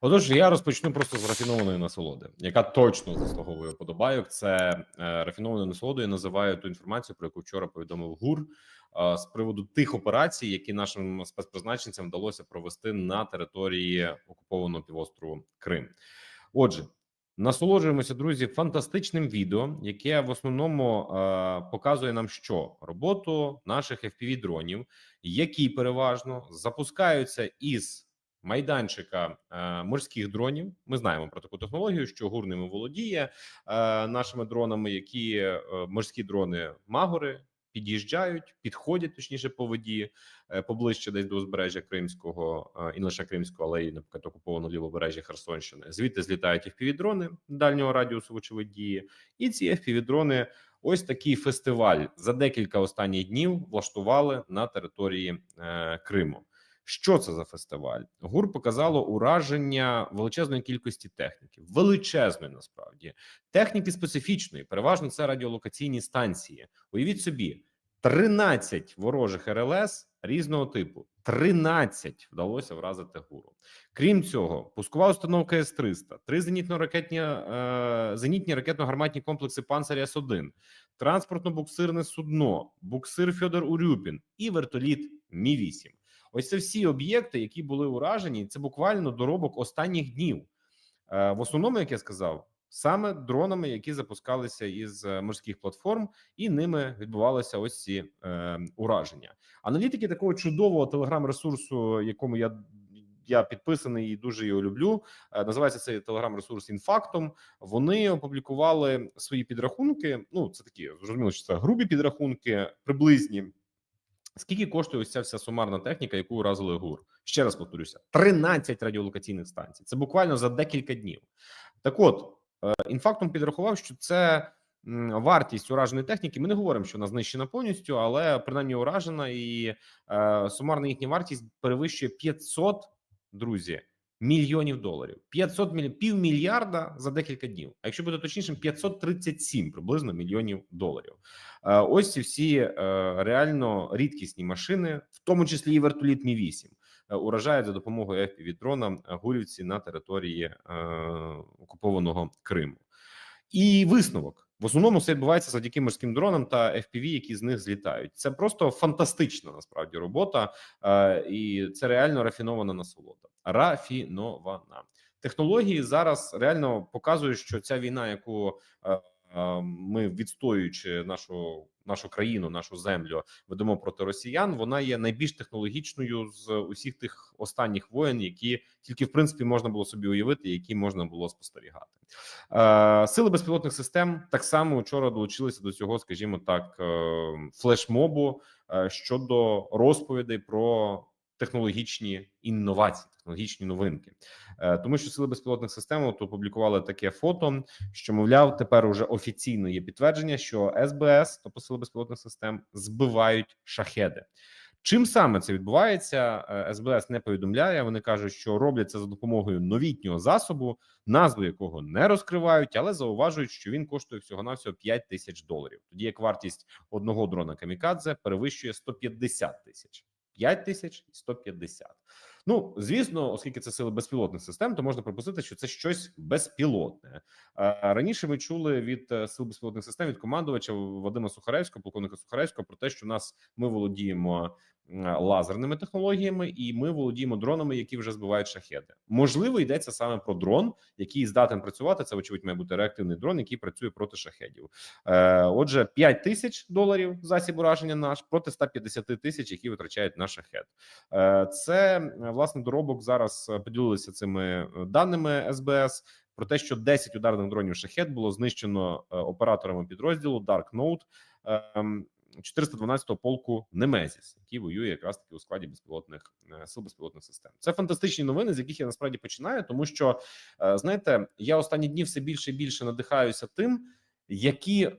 Отож, я розпочну просто з рафінованої насолоди, яка точно заслуговує подобайок. Це е, рафінованою насолодою. Називаю ту інформацію, про яку вчора повідомив ГУР е, з приводу тих операцій, які нашим спецпризначенцям вдалося провести на території окупованого півострову Крим. Отже, насолоджуємося, друзі, фантастичним відео, яке в основному е, показує нам, що роботу наших fpv дронів, які переважно запускаються із майданчика е, морських дронів. Ми знаємо про таку технологію, що ГУР ними володіє е, нашими дронами, які е, морські дрони магори. Під'їжджають, підходять точніше по воді поближче, десь до узбережжя Кримського і не лише Кримського, але й наприклад окупованого лівобережжя Херсонщини. Звідти злітають FPV-дрони дальнього радіусу вочевидь дії, і ці FPV-дрони Ось такий фестиваль за декілька останніх днів влаштували на території е, Криму. Що це за фестиваль? ГУР показало ураження величезної кількості техніки, величезної насправді техніки специфічної. Переважно це радіолокаційні станції. Уявіть собі, 13 ворожих РЛС різного типу. 13 вдалося вразити гуру. Крім цього, пускова установка С 300 три зенітно-ракетні е, зенітні ракетно-гарматні комплекси «Панцирь С-1», транспортно-буксирне судно, буксир Фьодор Урюпін і вертоліт Мі 8 Ось це всі об'єкти, які були уражені. Це буквально доробок останніх днів. Е, в основному, як я сказав, саме дронами, які запускалися із е, морських платформ, і ними відбувалися ось ці е, ураження. Аналітики такого чудового телеграм-ресурсу, якому я я підписаний і дуже його люблю. Е, називається цей телеграм-ресурс інфактом. Вони опублікували свої підрахунки. Ну це такі зрозуміло, що це грубі підрахунки, приблизні. Скільки коштує ось ця вся сумарна техніка, яку уразили ГУР? Ще раз повторюся: 13 радіолокаційних станцій. Це буквально за декілька днів. Так, от е, інфактом підрахував, що це вартість ураженої техніки. Ми не говоримо, що вона знищена повністю, але принаймні уражена, і е, сумарна їхня вартість перевищує 500, друзі мільйонів доларів 500 міль... півмільярда за декілька днів. А якщо буде точнішим, 537 приблизно мільйонів доларів. Е, ось ці всі е, реально рідкісні машини, в тому числі і вертоліт Мі 8 е, уражають за допомогою fpv дрона гурівці на території окупованого Криму. І висновок. В основному все відбувається завдяки морським дронам та FPV, які з них злітають. Це просто фантастична насправді робота, і це реально рафінована насолода рафінована. Технології зараз реально показують, що ця війна, яку е, е, ми відстоюючи нашу нашу країну, нашу землю, ведемо проти росіян. Вона є найбільш технологічною з усіх тих останніх воєн, які тільки в принципі можна було собі уявити, які можна було спостерігати. Е, сили безпілотних систем так само вчора долучилися до цього, скажімо так, флешмобу щодо розповідей про технологічні інновації, технологічні новинки, е, тому що сили безпілотних систем от опублікували таке фото, що мовляв, тепер уже офіційно є підтвердження, що СБС, тобто сили безпілотних систем, збивають шахеди. Чим саме це відбувається? Е, СБС не повідомляє. Вони кажуть, що роблять це за допомогою новітнього засобу, назву якого не розкривають, але зауважують, що він коштує всього навсього 5 тисяч доларів. Тоді як вартість одного дрона камікадзе перевищує 150 тисяч. 5 тисяч і 150. Ну звісно, оскільки це сили безпілотних систем, то можна припустити, що це щось безпілотне. Раніше ми чули від е, сил безпілотних систем від командувача Вадима Сухаревського, полковника Сухаревського, про те, що нас ми володіємо лазерними технологіями, і ми володіємо дронами, які вже збивають шахеди. Можливо, йдеться саме про дрон, який здатен працювати. Це вочевидь має бути реактивний дрон, який працює проти шахедів. Е, Отже, 5 тисяч доларів засіб ураження наш проти 150 тисяч, які витрачають на шахет. Е, Це власне доробок зараз поділилися цими е, даними СБС. Про те, що 10 ударних дронів шахет було знищено е, операторами підрозділу Dark Note. Ем, 412-го полку Немезіс, який воює якраз таки у складі безпілотних е, сил безпілотних систем. Це фантастичні новини, з яких я насправді починаю, тому що е, знаєте, я останні дні все більше і більше надихаюся тим, які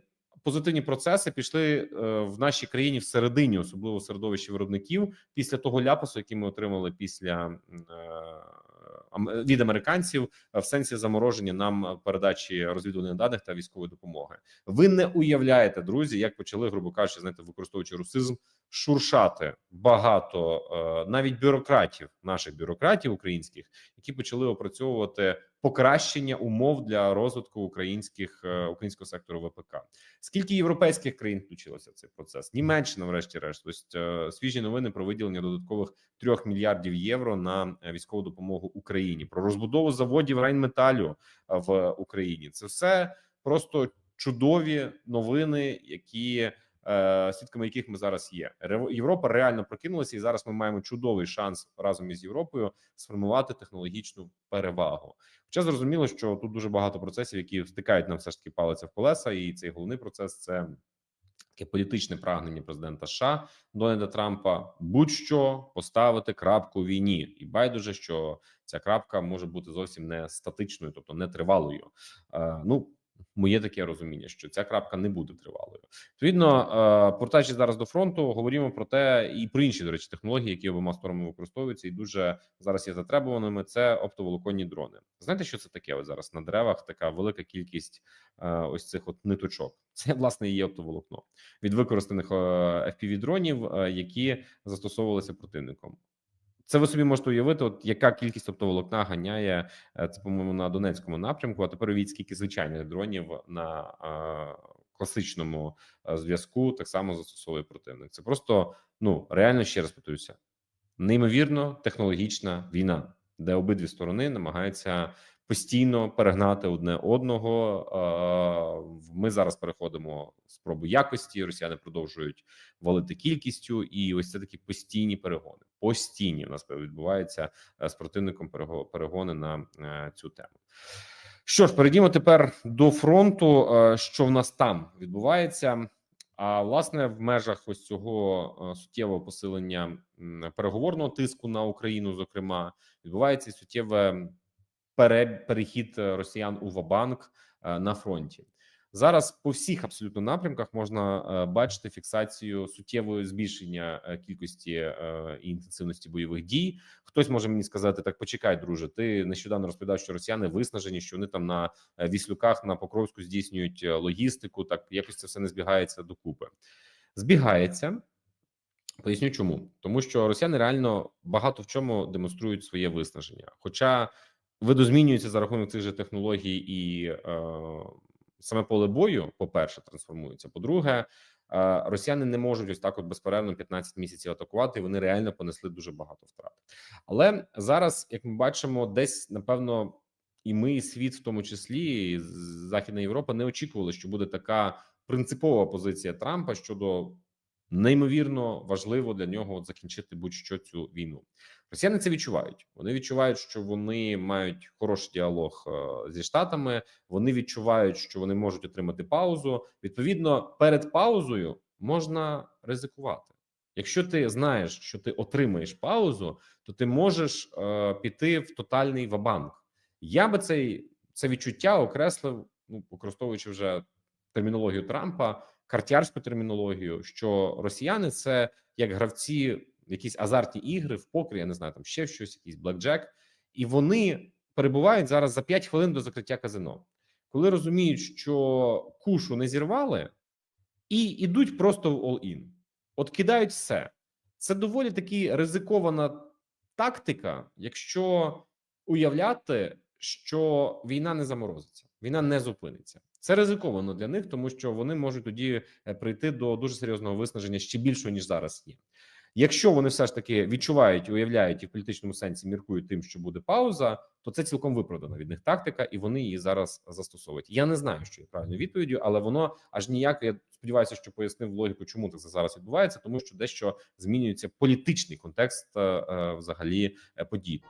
позитивні процеси пішли е, в нашій країні всередині, особливо середовищі виробників, після того ляпасу, який ми отримали після від американців е, в сенсі замороження нам передачі розвідуваних даних та військової допомоги. Ви не уявляєте, друзі, як почали, грубо кажучи, знаєте, використовуючи русизм, шуршати багато е, навіть бюрократів, наших бюрократів українських, які почали опрацьовувати покращення умов для розвитку українських е, українського сектору ВПК. Скільки європейських країн включилося в цей процес? Німеччина, врешті-решт, тобто е, свіжі новини про виділення додаткових 3 мільярдів євро на е, військову допомогу Україні, про розбудову заводів Райнметалю в Україні. Це все просто чудові новини, які свідками яких ми зараз є. Європа реально прокинулася, і зараз ми маємо чудовий шанс разом із Європою сформувати технологічну перевагу. Хоча зрозуміло, що тут дуже багато процесів, які стикають нам все ж таки палиця в колеса, і цей головний процес це таке політичне прагнення президента США Дональда Трампа будь-що поставити крапку війні, і байдуже, що ця крапка може бути зовсім не статичною, тобто не тривалою. Е, ну моє таке розуміння, що ця крапка не буде тривалою. Відповідно, е, повертаючись зараз до фронту, говоримо про те і про інші до речі технології, які обома сторонами використовуються, і дуже зараз є затребуваними. Це оптоволоконні дрони. Знаєте, що це таке? Ось зараз на деревах така велика кількість е, ось цих от ниточок. Це власне і є оптоволокно від використаних е, fpv дронів, які застосовувалися противником. Це ви собі можете уявити, от яка кількість оптоволокна ганяє е, це, по-моєму, на Донецькому напрямку. А тепер уявіть, скільки звичайних дронів на е, класичному е, зв'язку так само застосовує противник. Це просто ну реально ще раз повторюся, неймовірно технологічна війна, де обидві сторони намагаються постійно перегнати одне одного. Е, Ми зараз переходимо спробу якості. Росіяни продовжують валити кількістю, і ось це такі постійні перегони. Постійні у нас відбуваються е, з противником перего- перегони на е, цю тему. Що ж, перейдімо тепер до фронту. Е, Що в нас там відбувається? А власне, в межах ось цього е, суттєвого посилення переговорного тиску на Україну, зокрема, відбувається суттєве перехід е, росіян у Вабанк е, на фронті. Зараз по всіх абсолютно напрямках можна е, бачити фіксацію суттєвого збільшення кількості і інтенсивності бойових дій. Хтось може мені сказати: так, почекай, друже. Ти нещодавно розповідав, що росіяни виснажені, що вони там на віслюках на Покровську здійснюють логістику. Так якось це все не збігається докупи. Збігається. Поясню, чому тому, що росіяни реально багато в чому демонструють своє виснаження. Хоча видозмінюється за рахунок цих же технологій і е, саме поле бою, по-перше, трансформується. По-друге, е, росіяни не можуть ось так, от безперервно 15 місяців атакувати. і Вони реально понесли дуже багато втрат. Але зараз, як ми бачимо, десь напевно. І ми, і світ, в тому числі і Західна Європа, не очікували, що буде така принципова позиція Трампа щодо неймовірно важливо для нього закінчити будь-що цю війну. Росіяни це відчувають. Вони відчувають, що вони мають хороший діалог е, зі штатами. Вони відчувають, що вони можуть отримати паузу. Відповідно, перед паузою можна ризикувати. Якщо ти знаєш, що ти отримаєш паузу, то ти можеш е, піти в тотальний вабанк. Я би цей це відчуття окреслив, ну використовуючи вже термінологію Трампа, картярську термінологію, що росіяни це як гравці якісь азартні ігри в покер, я не знаю, там ще щось, якийсь блекджек, і вони перебувають зараз за 5 хвилин до закриття казино, коли розуміють, що кушу не зірвали, і йдуть просто в all-in. От кидають все. Це доволі таки ризикована тактика, якщо уявляти, що війна не заморозиться, війна не зупиниться. Це ризиковано для них, тому що вони можуть тоді е, прийти до дуже серйозного виснаження ще більшого ніж зараз є. Якщо вони все ж таки відчувають, уявляють і в політичному сенсі міркують тим, що буде пауза, то це цілком виправдана від них тактика, і вони її зараз застосовують. Я не знаю, що є правильною відповіддю, але воно аж ніяк. Я сподіваюся, що пояснив логіку, чому це зараз відбувається, тому що дещо змінюється політичний контекст е, е, взагалі подій.